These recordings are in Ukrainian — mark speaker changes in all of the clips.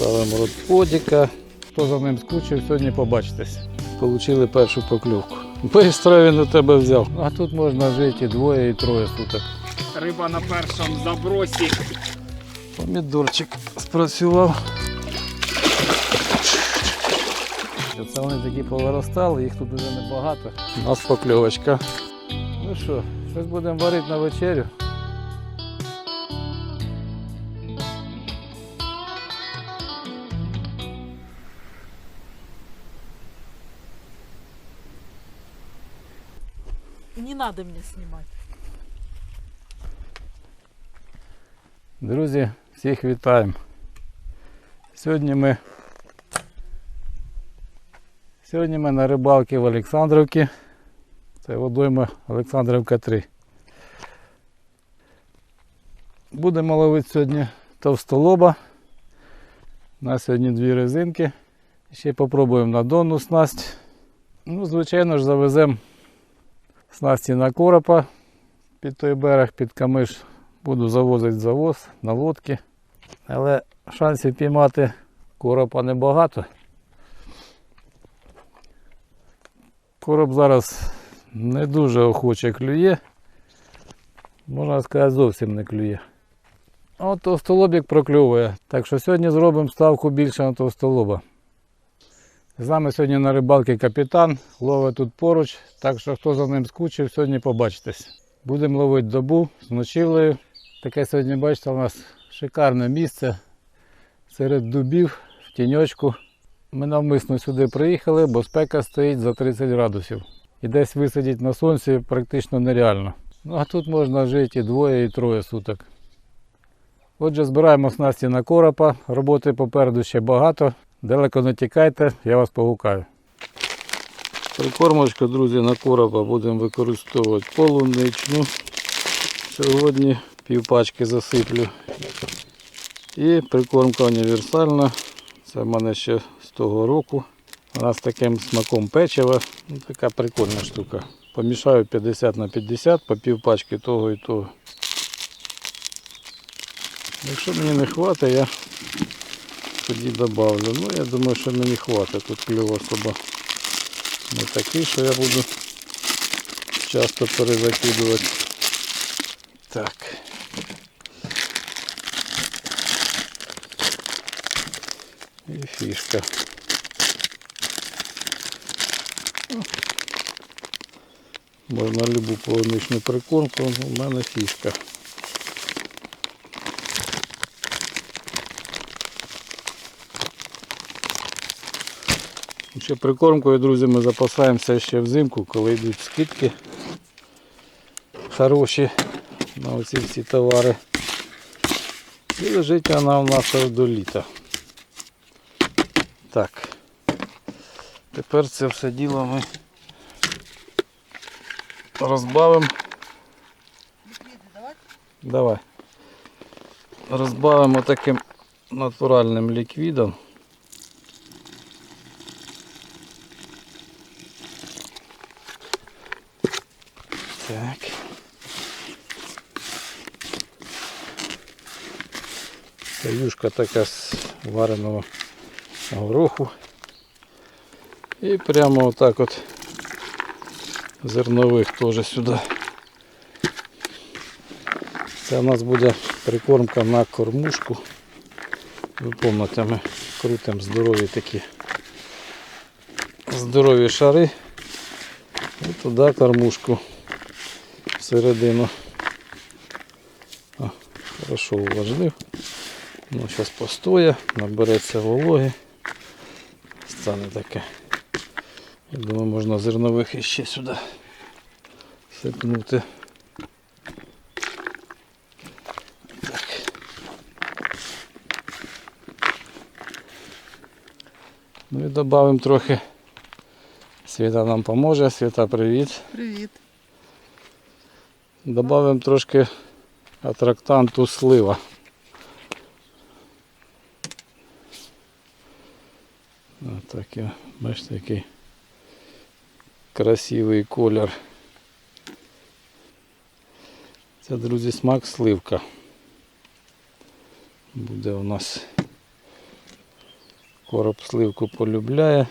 Speaker 1: Ставимо родподіка. Хто за ним скучив, сьогодні побачитесь. Получили першу покльовку. Бистро він у тебе взяв. А тут можна жити і двоє, і троє суток.
Speaker 2: Риба на першому забросі.
Speaker 1: Помідорчик спрацював. Це вони такі повиростали, їх тут вже небагато. У нас покльовочка. Ну що, щось будемо варити на вечерю.
Speaker 3: Надо мне снимать.
Speaker 1: Друзі, всіх вітаємо. Сьогодні ми Сьогодні ми на рибалці в Олександрівці. Це водойма Олександрівка 3. Будемо ловити сьогодні товстолоба. У нас сьогодні дві резинки. Ще попробуємо на донну снасть. Ну, звичайно ж, завеземо снасті на коропа під той берег, під камиш. Буду завозити завоз на лодки. Але шансів піймати коропа небагато. Короб зараз не дуже охоче клює. Можна сказати, зовсім не клює. От товстолобік прокльовує. Так що сьогодні зробимо ставку більше на товстолоба. З нами сьогодні на рибалці капітан, ловить тут поруч, так що хто за ним скучив, сьогодні побачитесь. Будемо ловити добу з ночівлею. Таке сьогодні, бачите, у нас шикарне місце серед дубів в тіньочку. Ми навмисно сюди приїхали, бо спека стоїть за 30 градусів. І десь висадити на сонці практично нереально. Ну а тут можна жити і двоє, і троє суток. Отже, збираємо снасті на коропа. Роботи попереду ще багато. Далеко не тікайте, я вас погукаю. Прикормочку, друзі, на коропа будемо використовувати полуничну. Сьогодні півпачки засиплю. І прикормка універсальна. Це в мене ще з того року. Вона з таким смаком печива. Ну, така прикольна штука. Помішаю 50 на 50 по півпачки того і того. Якщо мені не хватить, я тоді добавлю. Ну я думаю, що мені хватить. Тут кльов особо не такий, що я буду часто перезакидувати. Так. І фішка. Можна любу полуничну прикормку, у мене фішка. Ще прикормкою, друзі, ми запасаємося ще взимку, коли йдуть скидки хороші на оці всі товари. І лежить вона у нас аж до літа. Так. Тепер це все діло ми розбавимо. Давай. Розбавимо таким натуральним ліквідом. Так. Це юшка така з вареного гороху. І прямо отак от зернових теж сюди. Це у нас буде прикормка на кормушку. Ви пам'ятаєте, ми крутимо здорові такі здорові шари. І туди кормушку всередину. О, хорошо уважлив. Ну, зараз постоє, набереться вологи. Стане таке. Я думаю, можна зернових іще сюди сипнути. Ну і додамо трохи. Світа нам поможе. Світа, привіт.
Speaker 3: Привет.
Speaker 1: Добавимо трошки атрактанту слива. Отак я, бачите, який красивий колір. Це, друзі, смак сливка. Буде у нас Короб сливку полюбляє.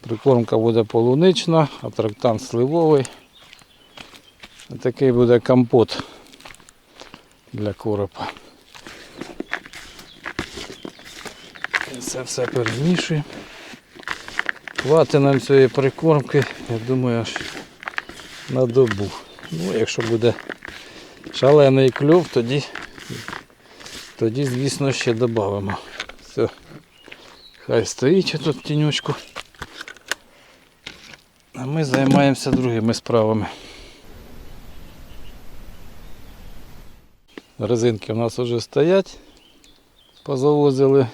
Speaker 1: Прикормка буде полунична, а трактан сливовий. Такий буде компот для коропа. Це все перемішуємо. Хватить нам цієї прикормки, я думаю, аж на добу. Ну, якщо буде шалений клюв, тоді, тоді звісно, ще додамо. Все. Хай стоїть тут в. А ми займаємося другими справами. Резинки у нас вже стоять. Позавозили.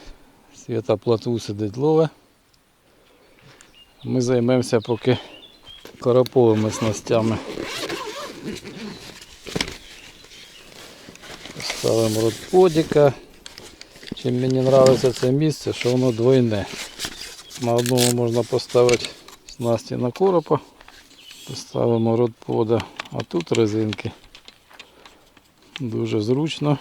Speaker 1: Світа платву сидить лове. Ми займемося поки короповими снастями. Ставимо родподіка. Чим мені подобається це місце, що воно двойне. На одному можна поставити снасті на коропа, поставимо родпода, а тут резинки. Дуже зручно.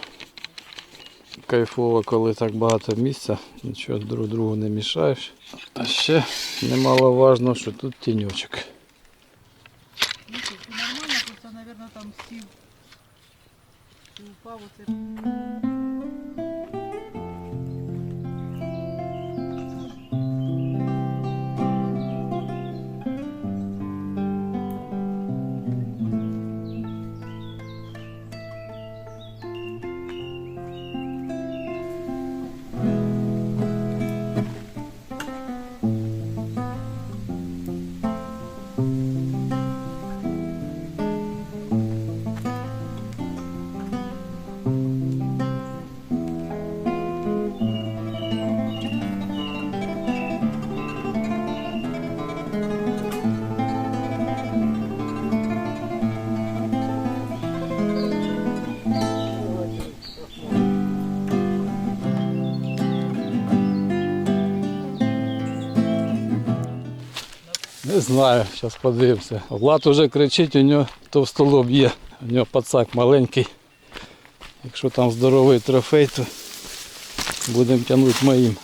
Speaker 1: Кайфово, коли так багато місця, нічого друг другу не мішаєш. А ще немаловажно, що тут тіньочок.
Speaker 3: Нормально, просто, мабуть, там сів. Упав оце.
Speaker 1: Знаю, зараз подивимося. Влад уже кричить, у нього товстолоб є, у нього пацак маленький. Якщо там здоровий трофей, то будемо тягнути моїм.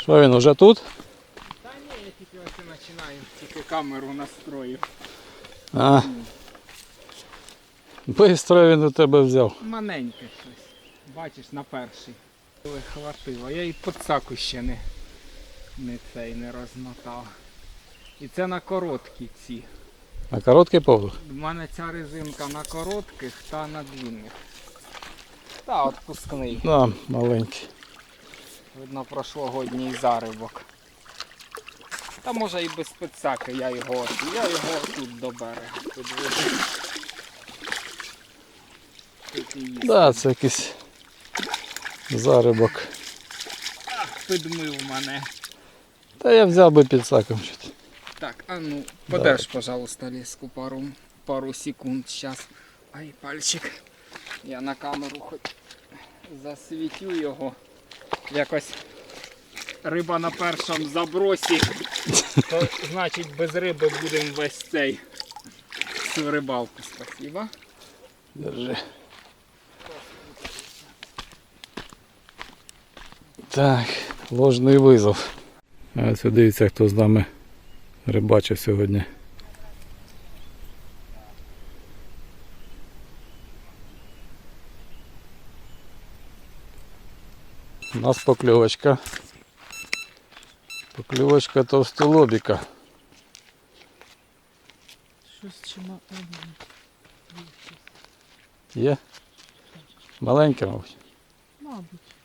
Speaker 1: Що він уже тут?
Speaker 2: Та ні, я тільки ось починаю, тільки камеру настроїв.
Speaker 1: А. Бистро він у тебе взяв.
Speaker 2: Маленьке щось. Бачиш, на перший. Коли хватило. Я і подсаку ще не, не цей не розмотав. І це на короткі ці.
Speaker 1: А короткий поводок?
Speaker 2: У мене ця резинка на коротких та на длинних. Та отпускний.
Speaker 1: Да, маленький.
Speaker 2: Видно прошлогодній зарибок. Та може і без спецаки я його я його тут до берега підведу. І.
Speaker 1: Да, це якийсь зарибок.
Speaker 2: Підмив мене.
Speaker 1: Та я взяв би під саком. щось.
Speaker 2: Так, а ну, подерж, пожалуйста, леску пару, пару секунд сейчас. Ай, пальчик. Я на камеру хоч засвітю його. Якось риба на першому забросі. То, значить без риби будемо весь цей всю рибалку. Спасибо.
Speaker 1: Держи. Так, ложний визов. А ось дивіться, хто з нами рибачив сьогодні. У нас покльовочка. Покльовочка товстолобіка.
Speaker 3: Щось чима.
Speaker 1: Є? Маленька, мабуть.
Speaker 3: Мабуть.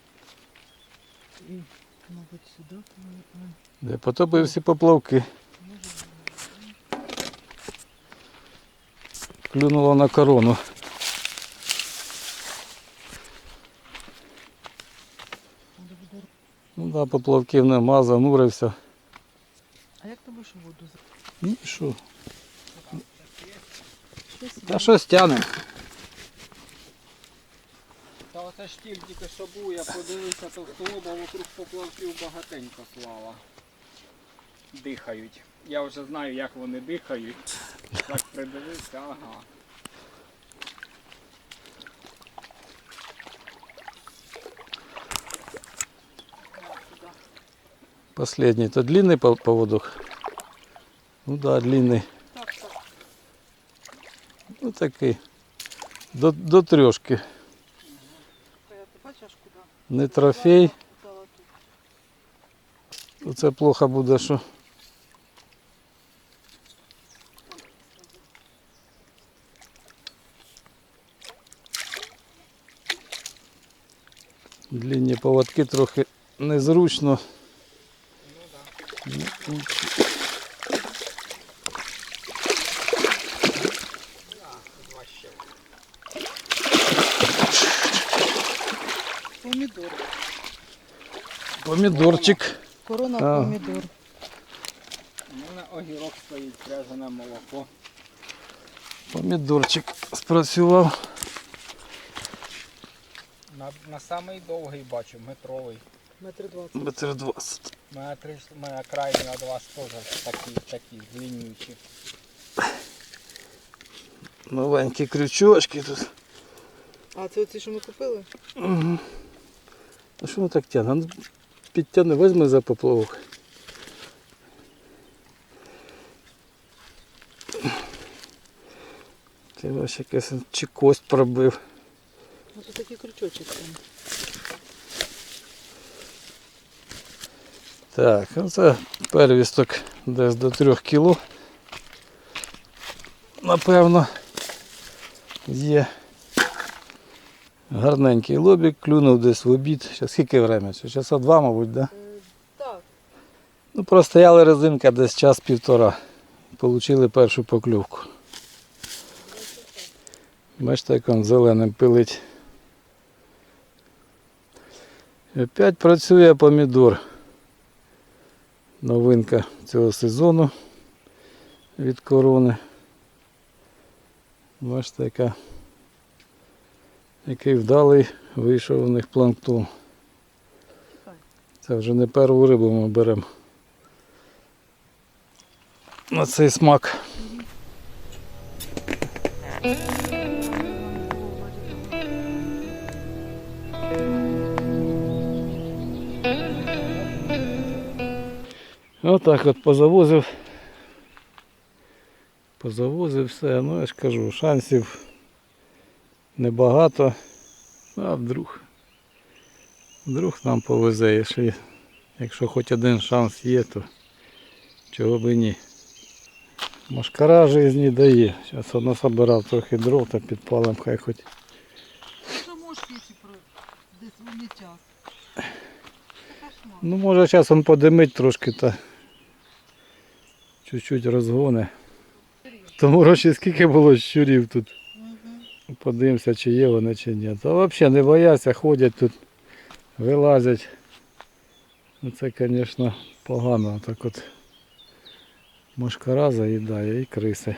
Speaker 3: І, мабуть, сюди.
Speaker 1: Де потопив всі поплавки. Клюнуло на корону. Ну да, поплавків нема, занурився.
Speaker 3: А як ти будеш воду
Speaker 1: Ну що? Та щось тяне.
Speaker 2: Це штіль тільки що був, я подивився товстолоба, вокруг поплавків багатенько слава. Дихають. Я вже знаю, як вони дихають. Так придивився, ага.
Speaker 1: Последний. То длинный поводок? Ну да, длинный.
Speaker 3: Так так.
Speaker 1: Ну, вот такий. До, до
Speaker 3: трешки.
Speaker 1: Не трофей.
Speaker 3: Взяла тут.
Speaker 1: То це плохо буде, що. Длинні поводки трохи незручно. Ну, нічого.
Speaker 3: Помідор.
Speaker 1: Помідорчик.
Speaker 3: Корона
Speaker 1: А.
Speaker 3: помідор.
Speaker 2: У мене огірок стоїть, пряжене молоко.
Speaker 1: Помідорчик спрацював.
Speaker 2: На, на самий довгий бачу, метровий.
Speaker 3: Метр двадцять.
Speaker 1: Метр двадцять.
Speaker 2: У мене, три, у мене крайні від вас теж такі, такі длиннючі.
Speaker 1: Новенькі крючочки тут.
Speaker 3: А це оці, що ми купили?
Speaker 1: Угу. А що воно так тягне? Ну, Підтягни, візьми за поплавок. Ти бачиш, якесь чи кость пробив.
Speaker 3: Ну такий крючочок там.
Speaker 1: Так, ну це первісток десь до 3 кіло. Напевно, є гарненький лобік, клюнув десь в обід. Зараз скільки время? Ще Часа два, мабуть, да?
Speaker 3: Так.
Speaker 1: Ну, простояли резинка десь час-півтора. Получили першу покльовку. Бачите, як він зеленим пилить. І опять працює помідор. Новинка цього сезону від корони. Бачите, яка, який вдалий вийшов у них планктон. Це вже не першу рибу ми беремо. На цей смак. Отак от позавозив. Позавозив все, ну я ж кажу, шансів небагато. А вдруг. Вдруг нам повезе, якщо, якщо хоч один шанс є, то чого би ні. Машкара жизни дає. Зараз воно собирав трохи дров та підпалим, хай хоч. Ну може зараз він подимить трошки та чуть-чуть розгоне. В тому році скільки було щурів тут. Подивимося, чи є вони, чи ні. Та взагалі не бояться, ходять тут, вилазять. Ну це, звісно, погано. Так от мошкара заїдає і криси.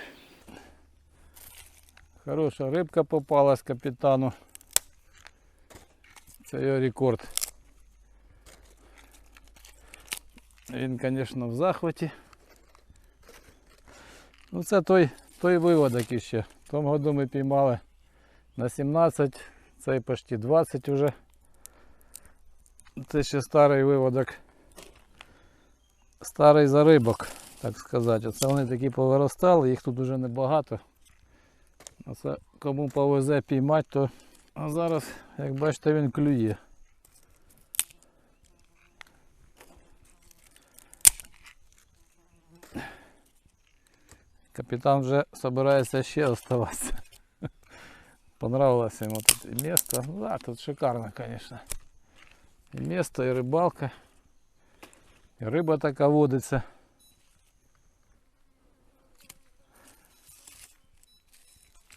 Speaker 1: Хороша рибка попалась капітану. Це його рекорд. Він, звісно, в захваті. Ну це той, той виводок іще. В тому году ми піймали на 17, цей почти 20 вже. Це ще старий виводок. Старий зарибок, так сказати. Оце вони такі повиростали, їх тут вже небагато. Оце кому повезе піймати, то а зараз, як бачите, він клює. Капітан вже збирається ще оставатися. Понравилось ему тут и место. Ну Да, тут шикарно, конечно. И место, и рыбалка. И рыба така водится.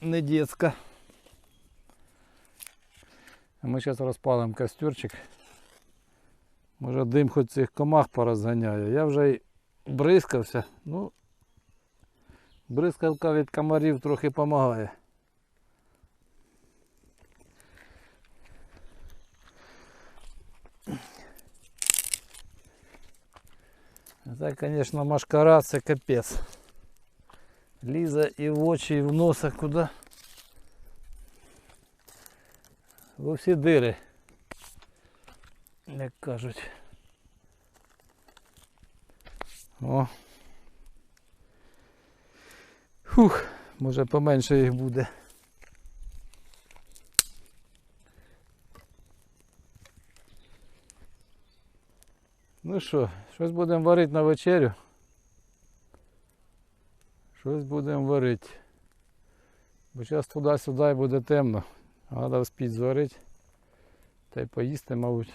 Speaker 1: Не детска. Ми зараз розпалимо костерчик. Може дим хоч цих комах порозганяє. Я вже й бризкався. Ну, бризкавка від комарів трохи допомагає. Це, звісно, машкара, це капець. Лізе і в очі, і в носа куди. В усі дири. Як кажуть. О. Фух, може поменше їх буде. Ну що, щось будемо варити на вечерю. Щось будемо варити. Бо зараз туди-сюди буде темно. Треба вспіть зварити. Та й поїсти, мабуть.